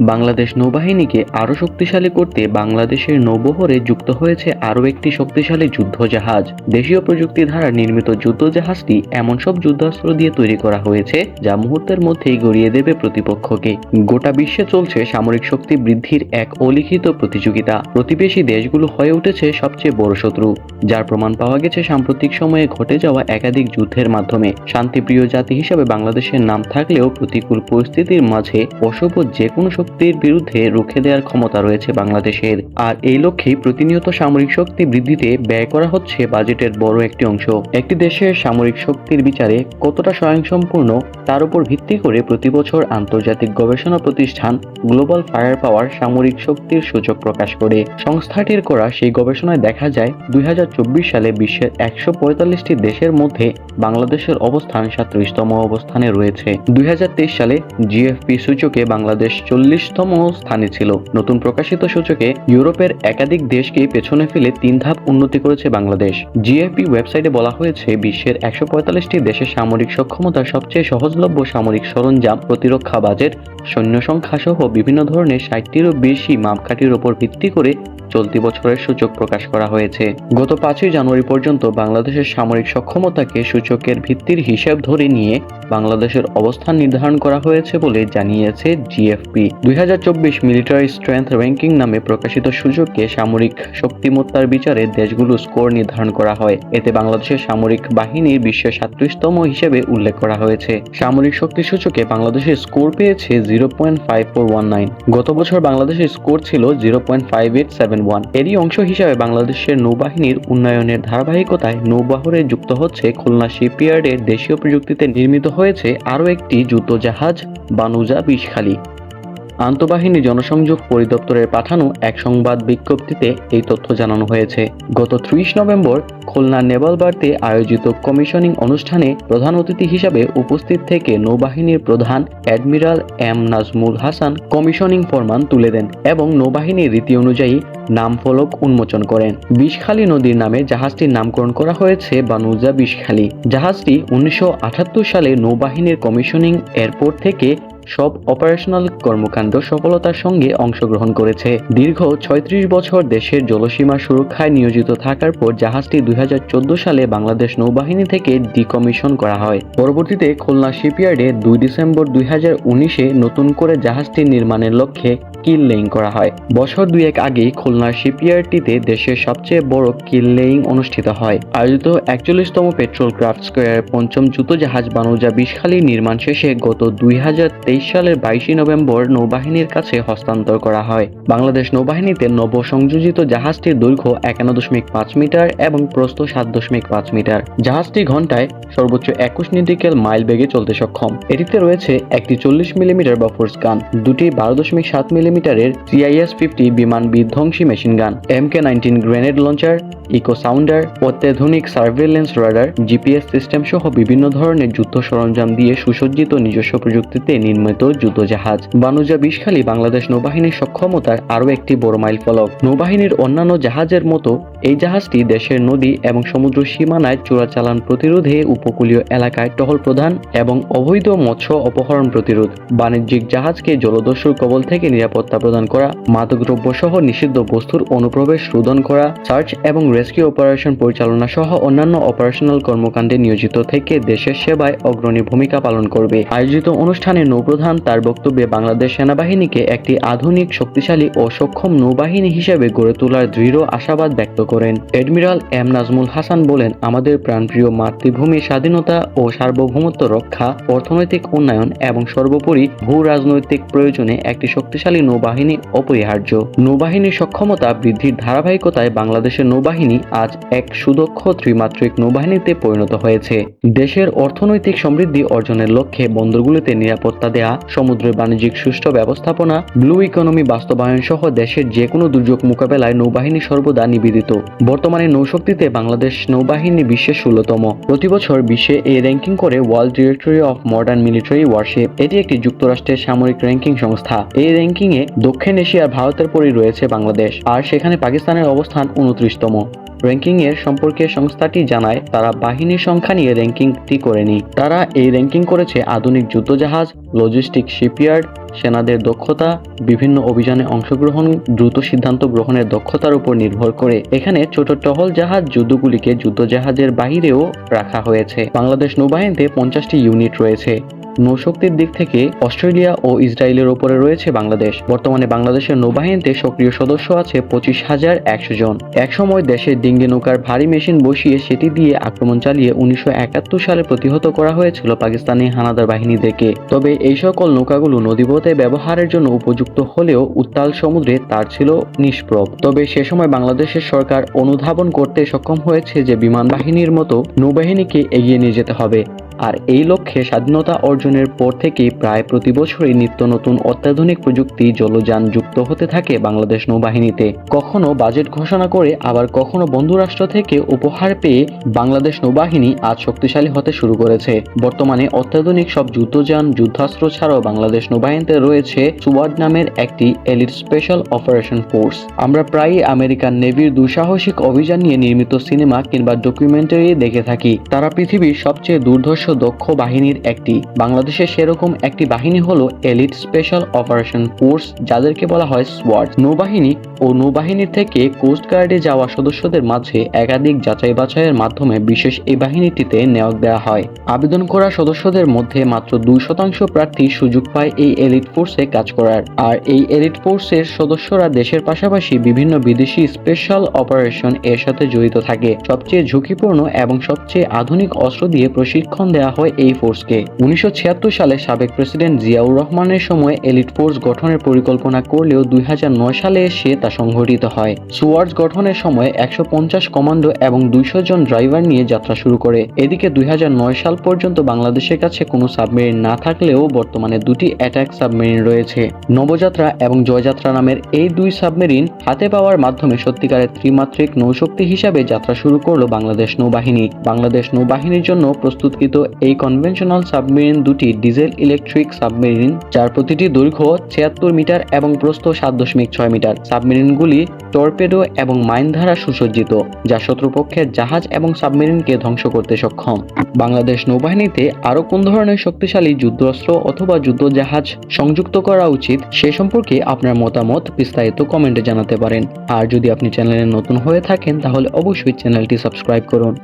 বাংলাদেশ নৌবাহিনীকে আরও শক্তিশালী করতে বাংলাদেশের নৌবহরে যুক্ত হয়েছে আরও একটি শক্তিশালী যুদ্ধজাহাজ। দেশীয় প্রযুক্তি দ্বারা নির্মিত যুদ্ধজাহাজটি এমন সব যুদ্ধাস্ত্র দিয়ে তৈরি করা হয়েছে যা মুহূর্তের মধ্যেই গড়িয়ে দেবে প্রতিপক্ষকে। গোটা বিশ্বে চলছে সামরিক শক্তি বৃদ্ধির এক অলিখিত প্রতিযোগিতা। প্রতিবেশী দেশগুলো হয়ে উঠেছে সবচেয়ে বড় শত্রু, যার প্রমাণ পাওয়া গেছে সাম্প্রতিক সময়ে ঘটে যাওয়া একাধিক যুদ্ধের মাধ্যমে। শান্তিপ্রিয় জাতি হিসেবে বাংলাদেশের নাম থাকলেও প্রতিকূল পরিস্থিতির মাঝে অশুভ যে কোনো শক্তির বিরুদ্ধে রুখে দেওয়ার ক্ষমতা রয়েছে বাংলাদেশের। আর এই লক্ষ্যে প্রতিনিয়ত সামরিক শক্তি বৃদ্ধিতে ব্যয় করা হচ্ছে বাজেটের বড় একটি অংশ। একটি দেশের সামরিক শক্তির বিচারে কতটা স্বয়ংসম্পূর্ণ, তার উপর ভিত্তি করে প্রতি বছর আন্তর্জাতিক গবেষণা প্রতিষ্ঠান গ্লোবাল ফায়ার পাওয়ার সামরিক শক্তির সূচক প্রকাশ করে। সংস্থাটির করা সেই গবেষণায় দেখা যায়, দুই হাজার চব্বিশ সালে বিশ্বের একশো দেশের মধ্যে বাংলাদেশের অবস্থান সাতত্রিশতম অবস্থানে রয়েছে। দুই হাজার তেইশ সালে জিএফপি সূচকে বাংলাদেশ চল্লিশতম স্থানে ছিল। নতুন প্রকাশিত সূচকে ইউরোপের একাধিক দেশকে পেছনে ফেলে তিন ধাপ উন্নতি করেছে বাংলাদেশ। জিএফপি ওয়েবসাইটে বলা হয়েছে, বিশ্বের একশো পঁয়তাল্লিশটি দেশের সামরিক সক্ষমতা সবচেয়ে সহজলভ্য সামরিক সরঞ্জাম, প্রতিরক্ষা বাজেট, সৈন্য সংখ্যা সহ বিভিন্ন ধরনের ষাটটিরও বেশি মাপকাঠির উপর ভিত্তি করে চলতি বছরের সূচক প্রকাশ করা হয়েছে। গত পাঁচই জানুয়ারি পর্যন্ত বাংলাদেশের সামরিক সক্ষমতাকে সূচকের ভিত্তির হিসাব ধরে নিয়ে বাংলাদেশের অবস্থান নির্ধারণ করা হয়েছে বলে জানিয়েছে জিএফপি। দুই হাজার চব্বিশ মিলিটারি স্ট্রেংথ র্যাঙ্কিং নামে প্রকাশিত সূচকে সামরিক শক্তিমত্তার বিচারে দেশগুলো স্কোর নির্ধারণ করা হয়। এতে বাংলাদেশের সামরিক বাহিনীর বিশ্বের সাতত্রিশতম হিসেবে উল্লেখ করা হয়েছে। সামরিক শক্তি সূচকে বাংলাদেশের স্কোর পেয়েছে zero point five four one nine. গত বছর বাংলাদেশের স্কোর ছিল zero point five eight seven one. এরই অংশ হিসাবে বাংলাদেশের নৌবাহিনীর উন্নয়নের ধারাবাহিকতায় নৌবাহরে যুক্ত হচ্ছে খুলনা শিপইয়ার্ডের দেশীয় প্রযুক্তিতে নির্মিত হয়েছে আরও একটি যুদ্ধ জাহাজ বানুজা বিষখালী আন্তঃবাহিনী জনসংযোগ পরিদপ্তরের পাঠানো এক সংবাদ বিজ্ঞপ্তিতে এই তথ্য জানানো হয়েছে। গত ত্রিশ নভেম্বর খুলনা বার্তে আয়োজিত কমিশনিং অনুষ্ঠানে প্রধান অতিথি হিসাবে উপস্থিত থেকে নৌবাহিনীর প্রধান admiral M Nazmul Hasan commissioning ফরমান তুলে দেন এবং নৌবাহিনীর রীতি অনুযায়ী নাম ফলক উন্মোচন করেন। বিষখালী নদীর নামে জাহাজটির নামকরণ করা হয়েছে বানুজা বিষখালী। জাহাজটি উনিশশো আটাত্তর সালে নৌবাহিনীর কমিশনিং এয়ারপোর্ট থেকে সব অপারেশনাল কর্মকাণ্ড সফলতার সঙ্গে অংশগ্রহণ করেছে। দীর্ঘ ছয়ত্রিশ বছর দেশের জলসীমা সুরক্ষায় নিয়োজিত থাকার পর জাহাজটি দুই হাজার চোদ্দ সালে বাংলাদেশ নৌবাহিনী থেকে ডিকমিশন করা হয়। পরবর্তীতে খুলনা শিপইয়ার্ডে দুই ডিসেম্বর দুই নতুন করে জাহাজটি নির্মাণের লক্ষ্যে কিল লেইং করা হয়। বছর দুয়েক আগেই খুলনার শিপইয়ার্ডটিতে দেশের সবচেয়ে বড় কিল লেইং অনুষ্ঠিত হয়। আয়োজিত একচল্লিশতম পেট্রোল ক্রাফট স্কোয়ারের পঞ্চম যুদ্ধজাহাজ বানুজা বিষখালী নির্মাণ শেষে গত দুই হাজার সালের বাইশে নভেম্বর নৌবাহিনীর কাছে হস্তান্তর করা হয়। বাংলাদেশ নৌবাহিনীতে নব সংযোজিত জাহাজটির দৈর্ঘ্য একান্ন দশমিক পাঁচ মিটার এবং প্রস্থ সাত দশমিক পাঁচ মিটার। জাহাজটি ঘন্টায় সর্বোচ্চ একুশ নিউটিক্যাল মাইল বেগে চলতে সক্ষম। এটিতে রয়েছে একটি চল্লিশ মিলিমিটার বাফোর্স গান, দুটি বারো দশমিক সাত মিলিমিটারের সিআইএস ফিফটি বিমান বিধ্বংসী machine gun, M K nineteen grenade launcher, echo sounder অত্যাধুনিক সার্ভেলেন্স রাডার জিপিএস সিস্টেম সহ বিভিন্ন ধরনের যুদ্ধ সরঞ্জাম দিয়ে সুসজ্জিত নিজস্ব প্রযুক্তিতে নির্মিত যুদ্ধজাহাজ। বানুজা বিষখালী বাংলাদেশ নৌবাহিনীর সক্ষমতার আরও একটি বড় মাইল ফলক। নৌবাহিনীর অন্যান্য জাহাজের মতো এই জাহাজটি দেশের নদী এবং সমুদ্র সীমানায় চোরাচালান প্রতিরোধে উপকূলীয় এলাকায় টহল প্রদান এবং অবৈধ মৎস্য অপহরণ প্রতিরোধ। বাণিজ্যিক জাহাজকে জলদস্যুর কবল থেকে নিরাপত্তা প্রদান করা মাদকদ্রব্য সহ নিষিদ্ধ বস্তুর অনুপ্রবেশ রোধন করা, সার্চ এবং রেস্কিউ অপারেশন পরিচালনা সহ অন্যান্য অপারেশনাল কর্মকাণ্ডে নিয়োজিত থেকে দেশের সেবায় অগ্রণী ভূমিকা পালন করবে। আয়োজিত অনুষ্ঠানে নৌপ্রধান তার বক্তব্যে বাংলাদেশ সেনাবাহিনীকে একটি আধুনিক, শক্তিশালী ও সক্ষম নৌবাহিনী হিসেবে গড়ে তোলার দৃঢ় আশাবাদ ব্যক্ত করেন। এডমিরাল এম নাজমুল হাসান বলেন, আমাদের প্রাণপ্রিয় মাতৃভূমির স্বাধীনতা ও সার্বভৌমত্ব রক্ষা, অর্থনৈতিক উন্নয়ন এবং সর্বোপরি ভূ রাজনৈতিক প্রয়োজনে একটি শক্তিশালী নৌবাহিনী অপরিহার্য। নৌবাহিনীর সক্ষমতা বৃদ্ধির ধারাবাহিকতায় বাংলাদেশের নৌবাহিনী আজ এক সুদক্ষ ত্রিমাত্রিক নৌবাহিনীতে পরিণত হয়েছে। দেশের অর্থনৈতিক সমৃদ্ধি অর্জনের লক্ষ্যে বন্দরগুলিতে নিরাপত্তা দেয়া সমুদ্রের বাণিজ্যিক সুষ্ঠু ব্যবস্থাপনা ব্লু ইকোনমি বাস্তবায়ন সহ দেশের যে কোনো দুর্যোগ মোকাবেলায় নৌবাহিনী সর্বদা নিবেদিত। বর্তমানে নৌশক্তিতে বাংলাদেশ নৌবাহিনী বিশ্বের ষোলতম। প্রতি বছর বিশ্বে এই র্যাঙ্কিং করে world directory of modern military warship এটি একটি যুক্তরাষ্ট্রের সামরিক র্যাঙ্কিং সংস্থা। এই র্যাঙ্কিংয়ে দক্ষিণ এশিয়ার ভারতের পরই রয়েছে বাংলাদেশ, আর সেখানে পাকিস্তানের অবস্থান উনত্রিশতম। র্যাঙ্কিং এর সম্পর্কে সংস্থাটি জানায়, তারা বাহিনীর সংখ্যা নিয়ে র্যাঙ্কিংটি করেনি। তারা এই র্যাঙ্কিং করেছে আধুনিক যুদ্ধজাহাজ লজিস্টিক শিপইয়ার্ড সেনাদের দক্ষতা, বিভিন্ন অভিযানে অংশগ্রহণ, দ্রুত সিদ্ধান্ত গ্রহণের দক্ষতার উপর নির্ভর করে। এখানে ছোট টহল জাহাজ যুদ্ধগুলিকে যুদ্ধজাহাজের বাহিরেও রাখা হয়েছে। বাংলাদেশ নৌবাহিনীতে পঞ্চাশটি ইউনিট রয়েছে। নৌশক্তির দিক থেকে অস্ট্রেলিয়া ও ইসরায়েলের ওপরে রয়েছে বাংলাদেশ। বর্তমানে বাংলাদেশের নৌবাহিনীতে সক্রিয় সদস্য আছে পঁচিশ হাজার একশো জন। একসময় দেশের ডিঙ্গি নৌকার ভারী মেশিন বসিয়ে সেটি দিয়ে আক্রমণ চালিয়ে উনিশশো একাত্তর সালে প্রতিহত করা হয়েছিল পাকিস্তানি হানাদার বাহিনীদেরকে। তবে এই সকল নৌকাগুলো নদীপথে ব্যবহারের জন্য উপযুক্ত হলেও উত্তাল সমুদ্রে তার ছিল নিষ্প্রভ। তবে সে সময় বাংলাদেশের সরকার অনুধাবন করতে সক্ষম হয়েছে যে বিমান বাহিনীর মতো নৌবাহিনীকে এগিয়ে নিয়ে যেতে হবে। আর এই লক্ষ্যে স্বাধীনতা অর্জনের পর থেকে প্রায় প্রতি বছরই নিত্য নতুন অত্যাধুনিক প্রযুক্তি জলযান যুক্ত হতে থাকে বাংলাদেশ নৌবাহিনীতে। কখনো বাজেট ঘোষণা করে, আবার কখনো বন্ধুরাষ্ট্র থেকে উপহার পেয়ে বাংলাদেশ নৌবাহিনী আজ শক্তিশালী হতে শুরু করেছে। বর্তমানে অত্যাধুনিক সব যুদ্ধযান, যুদ্ধাস্ত্র ছাড়াও বাংলাদেশ নৌবাহিনীতে রয়েছে সুওয়ার্ড নামের একটি এলিট স্পেশাল অপারেশন ফোর্স আমরা প্রায়ই আমেরিকান নেভির দুঃসাহসিক অভিযান নিয়ে নির্মিত সিনেমা কিংবা ডকুমেন্টারি দেখে থাকি। তারা পৃথিবীর সবচেয়ে দুর্ধর্ষ দক্ষ বাহিনীর একটি। বাংলাদেশের সেরকম একটি বাহিনী হলো এলিট স্পেশাল অপারেশন ফোর্স যাদেরকে বলা হয় সোয়ার্ড নৌবাহিনী ও নৌবাহিনীর থেকে কোস্ট গার্ডে যাওয়া সদস্যদের মাঝে একাধিক যাচাই বাছাইয়ের মাধ্যমে বিশেষ এই বাহিনীটিতে নিয়োগ দেওয়া হয়। আবেদন করা সদস্যদের মধ্যে মাত্র দুই শতাংশ প্রার্থী সুযোগ পায় এই এলিট ফোর্সে কাজ করার। আর এই এলিট ফোর্সের সদস্যরা দেশের পাশাপাশি বিভিন্ন বিদেশি স্পেশাল অপারেশন এর সাথে জড়িত থাকে। সবচেয়ে ঝুঁকিপূর্ণ এবং সবচেয়ে আধুনিক অস্ত্র দিয়ে প্রশিক্ষণ দেওয়া হয় এই ফোর্সকে। উনিশশো ছিয়াত্তর সালে সাবেক প্রেসিডেন্ট জিয়াউর রহমানের সময় এলিট ফোর্স গঠনের পরিকল্পনা করলেও দুই হাজার নয় সালে এসে তা সংঘটিত হয়। সুয়ার্ডস গঠনের সময় একশো কমান্ডো এবং দুইশো জন ড্রাইভার নিয়ে যাত্রা শুরু করে। এদিকে দুই হাজার নয় সাল পর্যন্ত বাংলাদেশের কাছে কোনো সাবমেরিন না থাকলেও বর্তমানে দুটি অ্যাটাক সাবমেরিন রয়েছে। নবযাত্রা এবং জয়যাত্রা নামের এই দুই সাবমেরিন হাতে পাওয়ার মাধ্যমে সত্যিকারের ত্রিমাত্রিক নৌশক্তি হিসাবে যাত্রা শুরু করল বাংলাদেশ নৌবাহিনী। বাংলাদেশ নৌবাহিনীর জন্য প্রস্তুতকৃত এই কনভেনশনাল সাবমেরিন দুটি ডিজেল ইলেকট্রিক সাবমেরিন, যার প্রতিটি দৈর্ঘ্য ছিয়াত্তর মিটার এবং প্রস্থ সাত দশমিক ছয় মিটার। সাবমেরিনগুলি টর্পেডো এবং মাইন দ্বারা সুসজ্জিত। যা শত্রুপক্ষের জাহাজ এবং সাবমেরিনকে ধ্বংস করতে সক্ষম। বাংলাদেশ নৌবাহিনীতে আরও কোন ধরনের শক্তিশালী যুদ্ধাস্ত্র অথবা যুদ্ধ জাহাজ সংযুক্ত করা উচিত, সে সম্পর্কে আপনার মতামত বিস্তারিত কমেন্টে জানাতে পারেন। আর যদি আপনি চ্যানেলে নতুন হয়ে থাকেন, তাহলে অবশ্যই চ্যানেলটি সাবস্ক্রাইব করুন।